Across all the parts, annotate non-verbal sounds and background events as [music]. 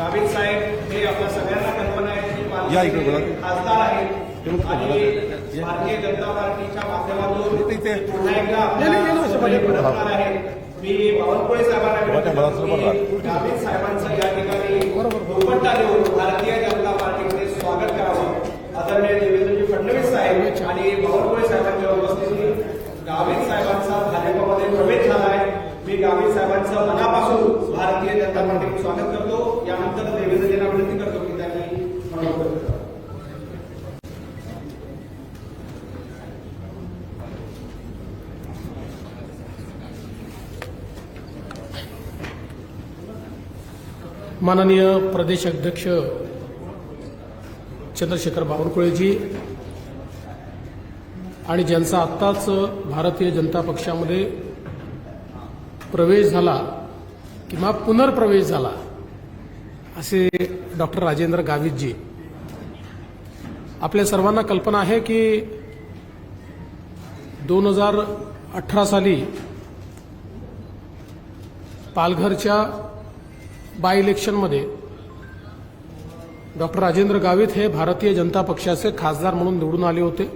गावित साहेब हे आपल्या सगळ्यांना कल्पना आहे या इकडे बोला. खासदार आहेत आणि भारतीय जनता पार्टीच्या माध्यमातून. पुन्हा एकदा आपल्या आहे मी बावनकुळे साहेबांना तेव्हा त्या विनंती मला करतो की गावित साहेबांचं या ठिकाणी दुपट्टा देऊन भारतीय जनता पार्टीमध्ये स्वागत करावं आदरणीय देवेंद्रजी फडणवीस साहेब आणि बावनकुळे साहेबांच्या उपस्थितीत गावित साहेबांचा भाजपमध्ये प्रवेश झाला आहे मी गावित साहेबांचं मनापासून भारतीय जनता पार्टीत स्वागत करतो यानंतर देवेंद्रजींना विनंती करतो की त्यांनी मनोगत करावं. माननीय प्रदेश अध्यक्ष चंद्रशेखर बावनकुळेजी आणि ज्यांचा आत्ताच भारतीय जनता पक्षामध्ये प्रवेश झाला किंवा पुनर्प्रवेश झाला असे डॉक्टर राजेंद्र गावितजी. आपल्या सर्वांना कल्पना आहे की दोन हजार अठरा साली पालघरच्या बाय इलेक्शनमध्ये डॉक्टर राजेंद्र गावित हे भारतीय जनता पक्षाचे खासदार म्हणून निवडून आले होते.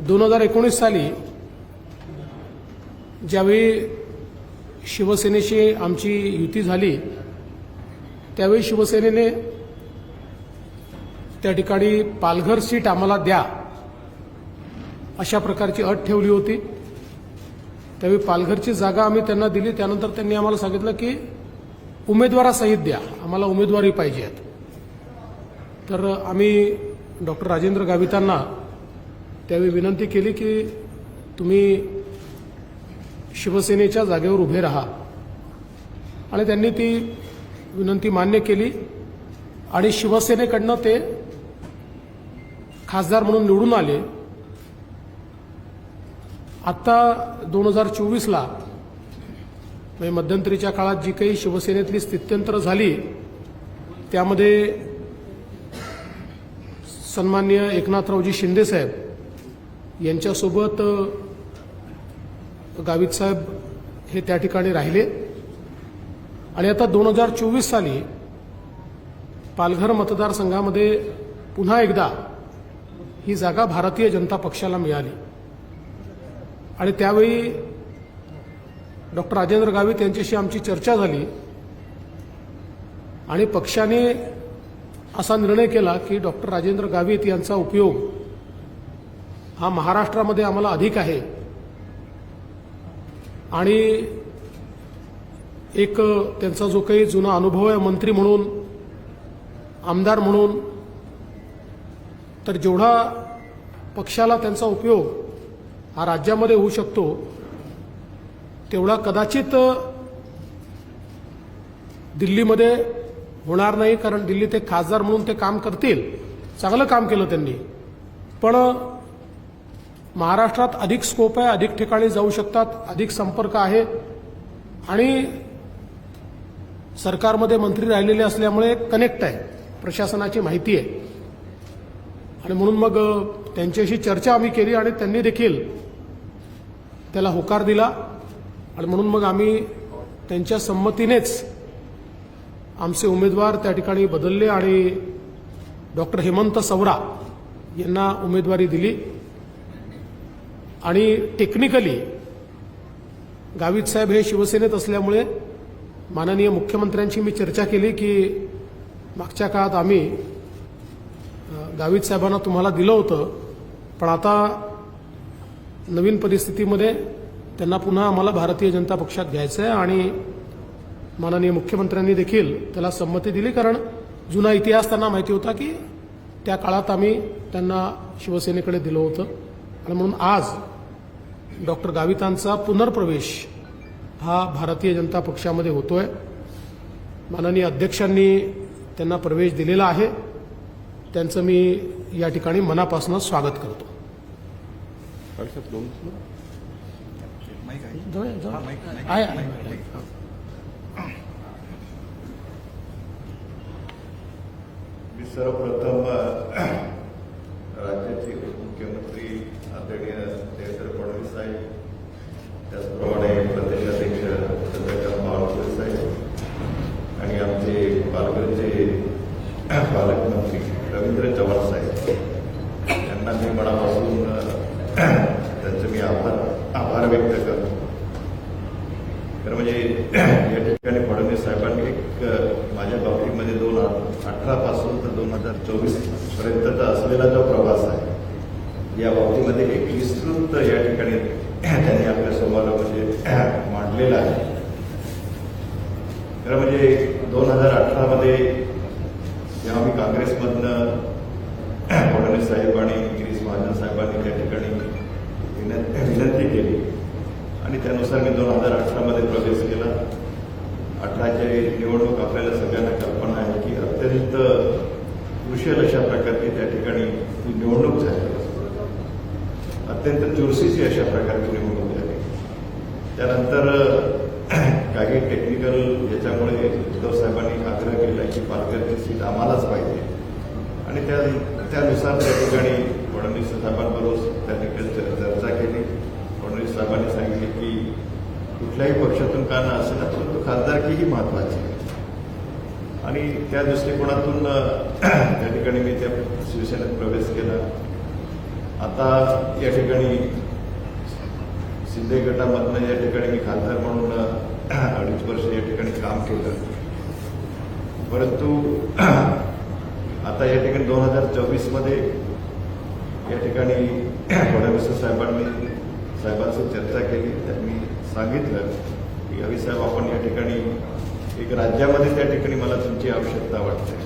दोन हजार एकोणीस साली ज्यावेळी शिवसेनेशी आमची युती झाली त्यावेळी शिवसेनेने त्या ठिकाणी पालघर सीट आम्हाला द्या अशा प्रकारची अट ठेवली होती. त्यावेळी पालघरची जागा आम्ही त्यांना दिली. त्यानंतर त्यांनी आम्हाला सांगितलं की उमेदवारासहित द्या. आम्हाला उमेदवारी पाहिजे आहेत तर आम्ही डॉक्टर राजेंद्र गावितांना त्यावेळी विनंती केली की तुम्ही शिवसेनेच्या जागेवर उभे राहा. आणि त्यांनी ती विनंती मान्य केली. आणि शिवसेनेकडनं ते खासदार म्हणून निवडून आले. आत्ता दोन हजार चोवीसला म्हणजे मध्यंतरीच्या काळात जी काही शिवसेनेतली स्थित्यंतर झाली त्यामध्ये सन्मान्य एकनाथरावजी शिंदेसाहेब यांच्यासोबत गावित साहेब हे त्या ठिकाणी राहिले. आणि आता दोन हजार चोवीस साली पालघर मतदारसंघामध्ये पुन्हा एकदा ही जागा भारतीय जनता पक्षाला मिळाली. आणि त्यावेळी डॉक्टर राजेंद्र गावित यांच्याशी आमची चर्चा झाली. आणि पक्षाने असा निर्णय केला की डॉक्टर राजेंद्र गावित यांचा उपयोग हा महाराष्ट्रामध्ये आम्हाला अधिक आहे. आणि एक त्यांचा जो काही जुना अनुभव आहे मंत्री म्हणून आमदार म्हणून तर जेवढा पक्षाला त्यांचा उपयोग हा राज्यामध्ये होऊ शकतो तेवढा कदाचित दिल्लीमध्ये होणार नाही कारण दिल्ली ते खासदार म्हणून ते काम करतील. चांगलं काम केलं त्यांनी. पण महाराष्ट्रात अधिक स्कोप आहे अधिक ठिकाणी जाऊ शकतात अधिक संपर्क आहे. आणि सरकारमध्ये मंत्री राहिलेले असल्यामुळे कनेक्ट आहे प्रशासनाची माहिती आहे. आणि म्हणून मग त्यांच्याशी चर्चा आम्ही केली आणि त्यांनी देखील त्याला होकार दिला. आणि म्हणून मग आम्ही त्यांच्या संमतीनेच आमचे उमेदवार त्या ठिकाणी बदलले आणि डॉक्टर हेमंत सवरा यांना उमेदवारी दिली. आणि टेक्निकली गावित साहेब हे शिवसेनेत असल्यामुळे माननीय मुख्यमंत्र्यांशी मी चर्चा केली की मागच्या काळात आम्ही गावित साहेबांना तुम्हाला दिलं होतं पण आता नवीन परिस्थितीमध्ये त्यांना पुन्हा आम्हाला भारतीय जनता पक्षात घ्यायचं आहे आणि माननीय मुख्यमंत्र्यांनी देखील त्याला संमती दिली कारण जुना इतिहास त्यांना माहिती होता की त्या काळात आम्ही त्यांना शिवसेनेकडे दिलं होतं. आणि म्हणून आज डॉक्टर गावितांचा पुनर्प्रवेश हा भारतीय जनता पक्षामध्ये होतोय. माननीय अध्यक्षांनी त्यांना प्रवेश दिलेला आहे. त्यांचं मी या ठिकाणी मनापासून स्वागत करतो. मी सर्वप्रथम राज्याचे उपमुख्यमंत्री आदरणीय त्याचप्रमाणे प्रदेशाध्यक्ष चंद्रकांत बावनकुळे साहेब पालकमंत्री रवींद्र चव्हाण साहेब. यांना मी मनापासून त्यांचे मी आभार आभार व्यक्त करतो. खरं म्हणजे या ठिकाणी फडणवीस साहेबांनी एक माझ्या बाबतीमध्ये दोन अठरा पासून तर दोन हजार चोवीस पर्यंतचा असलेला जो प्रवास आहे या बाबतीमध्ये एक विस्तृत या ठिकाणी त्यांनी आपल्या समोर म्हणजे मांडलेला आहे. खरं म्हणजे दोन हजार अठरामध्ये जेव्हा मी काँग्रेसमधनं [clears throat] फडणवीस साहेब आणि गिरीश महाजन साहेबांनी त्या ठिकाणी विनंती विनंती केली. आणि त्यानुसार मी दोन हजार अठरामध्ये प्रवेश केला. अठराची निवडणूक आपल्याला सगळ्यांना कल्पना आहे की अत्यंत कुशल अशा प्रकारची त्या ठिकाणी निवडणूक झाली. अत्यंत चुरशीची अशा प्रकारची निवडणूक त्यानंतर [clears throat] काही टेक्निकल याच्यामुळे उद्धव साहेबांनी आग्रह केला की पालघरची सीट आम्हालाच पाहिजे. आणि त्या त्यानुसार त्या ठिकाणी फडणवीस साहेबांबरोबर त्यांनी चर्चा केली. फडणवीस साहेबांनी सांगितले की कुठल्याही पक्षातून का न असेल परंतु खासदारकीही महत्वाची आहे. आणि त्या दृष्टिकोनातून [clears throat] त्या ठिकाणी मी त्या शिवसेनेत प्रवेश केला. आता या ठिकाणी शिंदे गटामधनं या ठिकाणी मी खासदार म्हणून अडीच वर्ष या ठिकाणी काम केलं. परंतु आता या ठिकाणी दोन हजार चोवीसमध्ये या ठिकाणी फडणवीस साहेबांनी साहेबांशी चर्चा केली. त्यांनी सांगितलं की अविसाहेब आपण या ठिकाणी एक राज्यामध्ये त्या ठिकाणी मला तुमची आवश्यकता वाटते.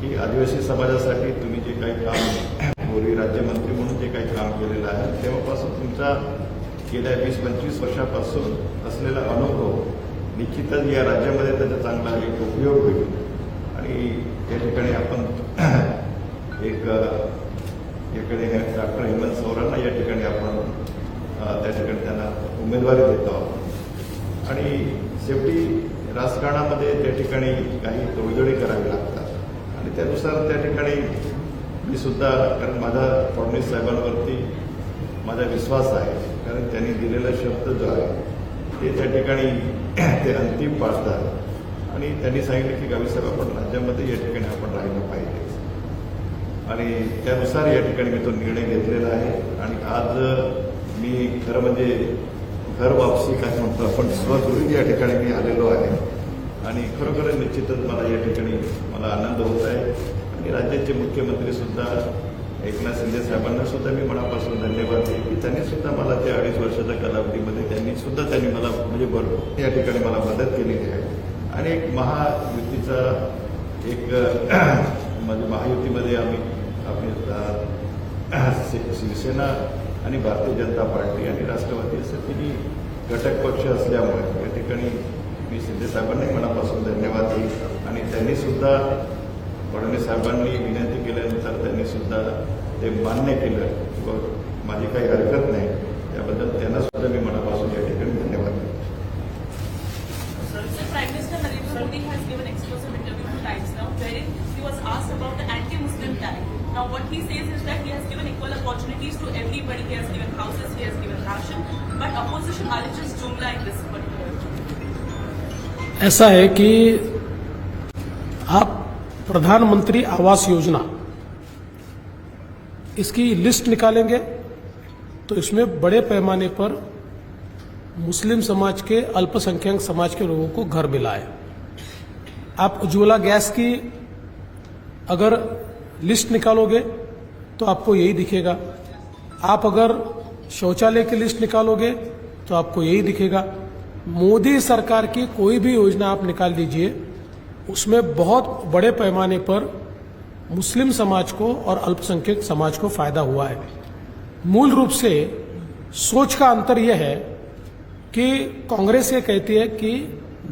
की आदिवासी समाजासाठी तुम्ही जे काही काम पूर्वी राज्यमंत्री म्हणून जे काही काम केलेलं आहे तेव्हापासून तुमचा गेल्या वीस पंचवीस वर्षापासून असलेला अनुभव निश्चितच या राज्यामध्ये त्याचा चांगला एक उपयोग होईल. आणि या ठिकाणी आपण [clears throat] एक अ, इकडे डॉक्टर हेमंत सौरांना या ठिकाणी आपण त्या ठिकाणी त्यांना उमेदवारी देतो आहोत. आणि शेवटी राजकारणामध्ये त्या ठिकाणी काही तोडजोडी करावी लागतात. आणि त्यानुसार त्या ठिकाणी मी सुद्धा कारण माझा फडणवीस साहेबांवरती माझा विश्वास आहे. कारण त्यांनी दिलेला शब्द जो आहे ते त्या ठिकाणी ते अंतिम पाळतात आणि त्यांनी सांगितलं की गावीसाहेब आपण राज्यामध्ये या ठिकाणी आपण राहिलं पाहिजे. आणि त्यानुसार या ठिकाणी मी तो निर्णय घेतलेला आहे. आणि आज मी खरं म्हणजे घर वापसी काय म्हणतो आपण स्वगृही या ठिकाणी मी आलेलो आहे. आणि खरोखर निश्चितच मला या ठिकाणी मला आनंद होत आहे. आणि राज्याचे मुख्यमंत्री सुद्धा एकनाथ शिंदे साहेबांना सुद्धा मी मनापासून धन्यवाद देईन. की त्यांनी सुद्धा मला त्या अडीच वर्षाच्या कालावधीमध्ये त्यांनी सुद्धा त्यांनी मला म्हणजे भरपूर या ठिकाणी मला मदत केलेली आहे. आणि एक महायुतीचा एक [clears throat] म्हणजे महायुतीमध्ये आम्ही आपली शिवसेना आणि भारतीय जनता पार्टी आणि राष्ट्रवादी असं तिन्ही घटक पक्ष असल्यामुळे या ठिकाणी मी शिंदे साहेबांनाही मनापासून धन्यवाद देईन. आणि त्यांनी सुद्धा फडणवीस साहेबांनी विनंती केल्यानंतर त्यांनी सुद्धा ते मान्य केलं व माझी काही हरकत नाही त्याबद्दल त्यांना सुद्धा मी मनापासून या ठिकाणी धन्यवाद Now what he says is that he has given equal opportunities to everybody. He has given houses, he has given ration, but opposition alleges Jumla in this particular. ऐसा है कि प्रधानमंत्री आवास योजना। इसकी लिस्ट निकालेंगे तो इसमें बड़े पैमाने पर मुस्लिम समाज के, अल्पसंख्यक समाज के लोगों को घर मिला है। आप उज्ज्वला गैस की अगर लिस्ट निकालोगे तो आपको यही दिखेगा। आप अगर शौचालय की लिस्ट निकालोगे तो आपको यही दिखेगा। मोदी सरकार की कोई भी योजना आप निकाल दीजिए उसमें बहुत बड़े पैमाने पर मुस्लिम समाज को और अल्पसंख्यक समाज को फ़ायदा हुआ है। मूल रूप से सोच का अंतर यह है कि कांग्रेस ये कहती है कि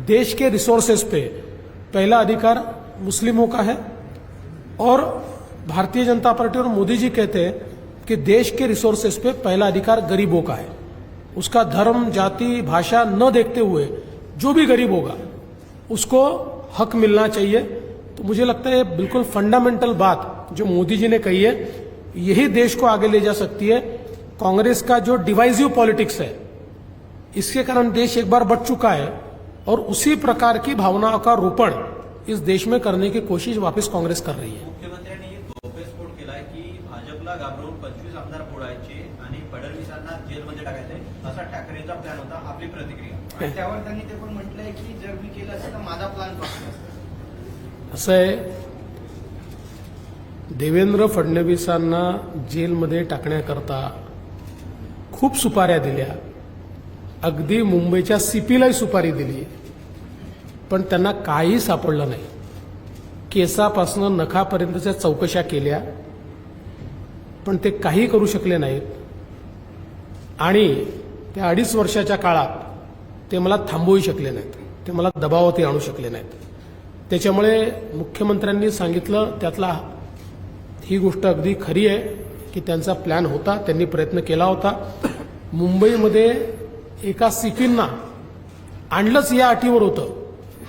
देश के रिसोर्सेज पे पहला अधिकार मुस्लिमों का है और भारतीय जनता पार्टी और मोदी जी कहते हैं कि देश के रिसोर्सेज पे पहला अधिकार गरीबों का है। उसका धर्म, जाति, भाषा न देखते हुए जो भी गरीब होगा, उसको हक मिलना चाहिए। तो मुझे लगता है बिल्कुल फंडामेंटल बात जो मोदी जी ने कही है, यही देश को आगे ले जा सकती है। कांग्रेस का जो डिवाइसिव पॉलिटिक्स है, इसके कारण देश एक बार बढ़ चुका है और उसी प्रकार की भावनाओं का रोपण इस देश में करने की कोशिश वापस कांग्रेस कर रही है। मुख्यमंत्र्यांनी गौप्यस्फोट केलाय की भाजपला घाबरवून पंचवीस आणि फडणवीसांना जेलमध्ये टाकायचे असा ठाकरेंचा प्लॅन होता आपली प्रतिक्रिया. त्यावर त्यांनी ते पण म्हटलंय की जर मी केलं असेल तर माझा प्लॅन असं आहे देवेंद्र फडणवीसांना जेलमध्ये टाकण्याकरता खूप सुपाऱ्या दिल्या. अगदी मुंबईच्या सीपीलाही सुपारी दिली. पण त्यांना काही सापडलं नाही. केसापासून नखापर्यंतच्या चौकशा केल्या. पण ते काही करू शकले नाहीत. आणि त्या अडीच वर्षाच्या काळात ते मला थांबवूही शकले नाहीत. ते मला दबावातही आणू शकले नाहीत. त्याच्यामुळे मुख्यमंत्र्यांनी सांगितलं त्यातला ही गोष्ट अगदी खरी आहे की त्यांचा प्लॅन होता त्यांनी प्रयत्न केला होता. मुंबईमध्ये एका सिपींना आणलंच या अटीवर होतं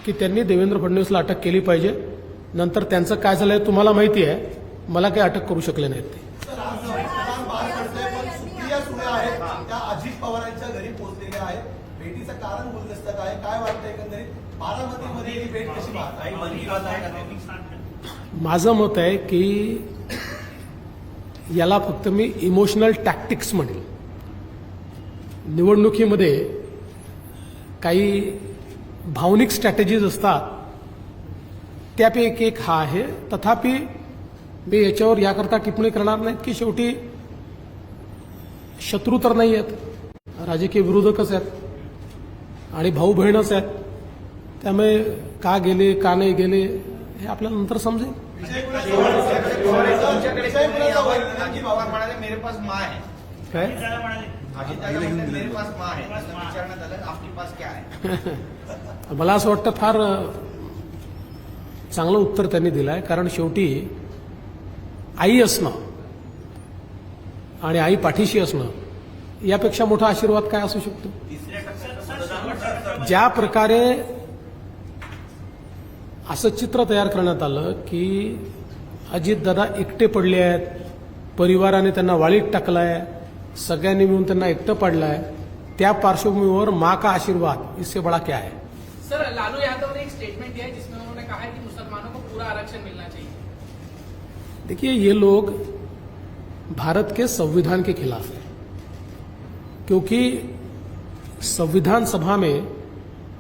की त्यांनी देवेंद्र फडणवीसला अटक केली पाहिजे. नंतर त्यांचं काय झालंय तुम्हाला माहिती आहे. मला काही अटक करू शकले नाहीत ते. सुळे आहेत त्या अजित पवारांच्या घरी पोहोचलेल्या आहेत. भेटीचं कारण बोलत आहे. काय वाटतं एकंदरीत? बारामतीमध्ये ही भेट कशी आहे? माझं मत आहे की याला फक्त मी इमोशनल टॅक्टिक्स म्हणेल. निवडणुकीमध्ये काही भावनिक स्ट्रॅटेजीज असतात. त्यापैकी एक हा आहे. तथापि मी याच्यावर याकरता टिप्पणी करणार नाहीत की शेवटी शत्रू तर नाही आहेत. राजकीय विरोधकच आहेत. आणि भाऊ बहीणच आहेत. त्यामुळे का गेले का नाही गेले हे आपल्याला नंतर समजेल. काय? [laughs] मला असं वाटतं फार चांगलं उत्तर त्यांनी दिलं आहे कारण शेवटी आई असणं आणि आई पाठीशी असणं यापेक्षा मोठा आशीर्वाद काय असू शकतो? ज्या प्रकारे असं चित्र तयार करण्यात आलं की अजितदादा एकटे पडले आहेत परिवाराने त्यांना वाळीत टाकलाय सगळ्यांनी मिळून त्यांना एकटं पाडलंय त्या पार्श्वभूमीवर माँ का आशीर्वाद इससे बड़ा क्या है? सर लालू यादव ने एक स्टेटमेंट दिया है जिसमें उन्होंने कहा है कि मुसलमानों को पूरा आरक्षण मिलना चाहिए। देखिए ये लोग भारत के संविधान के खिलाफ है। क्योंकि संविधान सभा में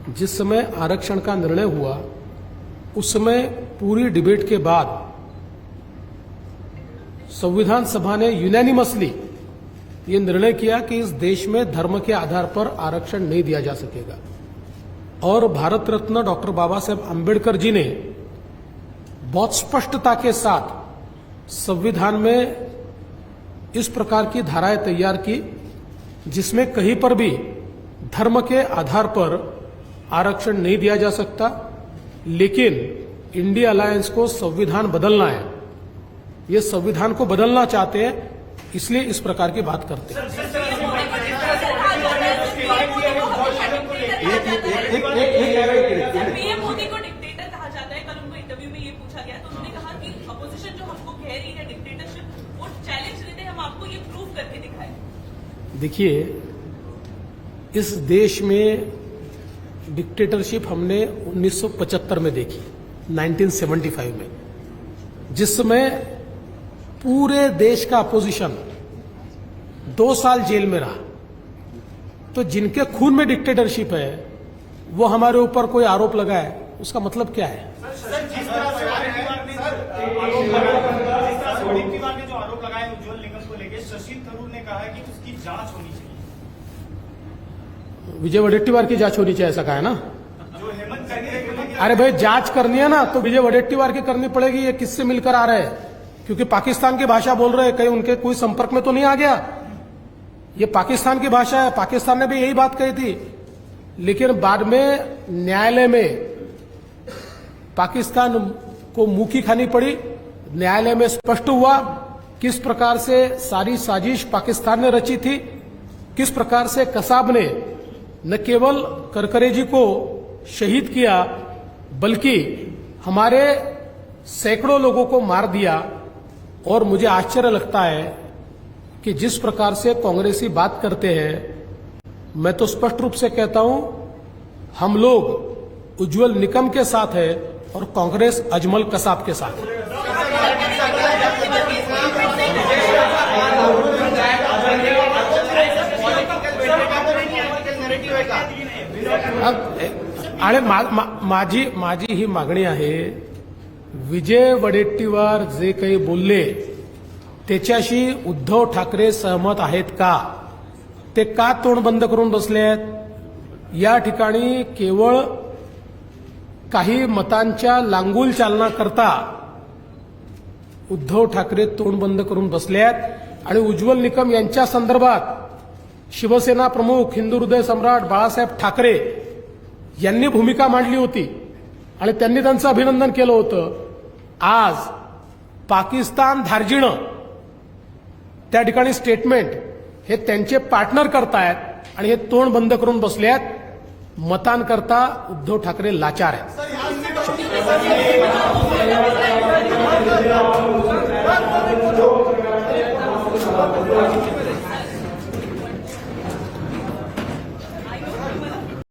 जिस समय आरक्षण का निर्णय हुआ, उस समय पूरी डिबेट के बाद संविधान सभा ने यूनानिमसली ये निर्णय किया कि इस देश में धर्म के आधार पर आरक्षण नहीं दिया जा सकेगा। और भारत रत्न डॉक्टर बाबा साहेब आम्बेडकर जी ने बहुत स्पष्टता के साथ संविधान में इस प्रकार की धाराएँ तैयार की, जिसमें कहीं पर भी धर्म के आधार पर आरक्षण नहीं दिया जा सकता, लेकिन इंडिया अलायंस को संविधान बदलना है। ये संविधान को बदलना चाहते हैं, इसलिए इस प्रकार की बात करते हैं। पीएम मोदी को डिक्टेटर कहा जाता है कल उनको इंटरव्यू में ये पूछा गया तो उन्होंने कहा कि अपोजिशन जो हमको कह रही है डिक्टेटरशिप वो चैलेंज देते हम आपको ये प्रूव करके दिखाए देखिए, इस देश में डिक्टेटरशिप हमने 1975 में देखी 1975 में, जिसमें पूरे देश का अपोजिशन दो साल जेल में रहा। तो जिनके खून में डिक्टेटरशिप है, वो हमारे ऊपर कोई आरोप लगाए, उसका मतलब क्या है तिवार ने जो आरोप लगाए उज्जवल निगम को लेकर शशि थरूर ने कहा है कि उसकी जाँच होनी चाहिए विजय वडेट्टीवार की जाँच होनी चाहिए, ऐसा कहा है ना? अरे भाई, जाँच करनी है ना तो विजय वडेट्टीवार की करनी पड़ेगी, ये किससे मिलकर आ रहे हैं? क्योंकि पाकिस्तान की भाषा बोल रहे हैं, कहीं उनके कोई संपर्क में तो नहीं आ गया। ये पाकिस्तान की भाषा है, पाकिस्तान ने भी यही बात कही थी। लेकिन बाद में न्यायालय में पाकिस्तान को मुखी खानी पड़ी। न्यायालय में स्पष्ट हुआ किस प्रकार से सारी साजिश पाकिस्तान ने रची थी, किस प्रकार से कसाब ने न केवल करकरे जी को शहीद किया, बल्कि हमारे सैकड़ों लोगों को मार दिया। और मुझे आश्चर्य लगता है कि जिस प्रकार से कांग्रेसी बात करते हैं, मैं तो स्पष्ट रूप से कहता हूँ, हम लोग उज्जवल निकम के साथ है और कांग्रेस अजमल कसाब के साथ है। आणि मा- मा- माझी माझी ही मागणी आहे विजय वडेट्टीवार जे काही बोलले त्याच्याशी उद्धव ठाकरे सहमत आहेत का? ते का तोंड बंद करून बसले आहेत या ठिकाणी केवळ काही मतांच्या लांगूल चालना करता उद्धव ठाकरे तोंड बंद करून बसले आहेत आणि उज्ज्वल निकम यांच्या संदर्भात शिवसेना प्रमुख हिंदू हृदय सम्राट बाळासाहेब ठाकरे यांनी भूमिका मांडली होती आणि त्यांनी त्यांचं अभिनंदन केलं होतं. आज पाकिस्तान धार्जिणं त्या ठिकाणी स्टेटमेंट हे त्यांचे पार्टनर करतायत आणि हे तोंड बंद करून बसले आहेत मतांकरता उद्धव ठाकरे लाचार आहेत.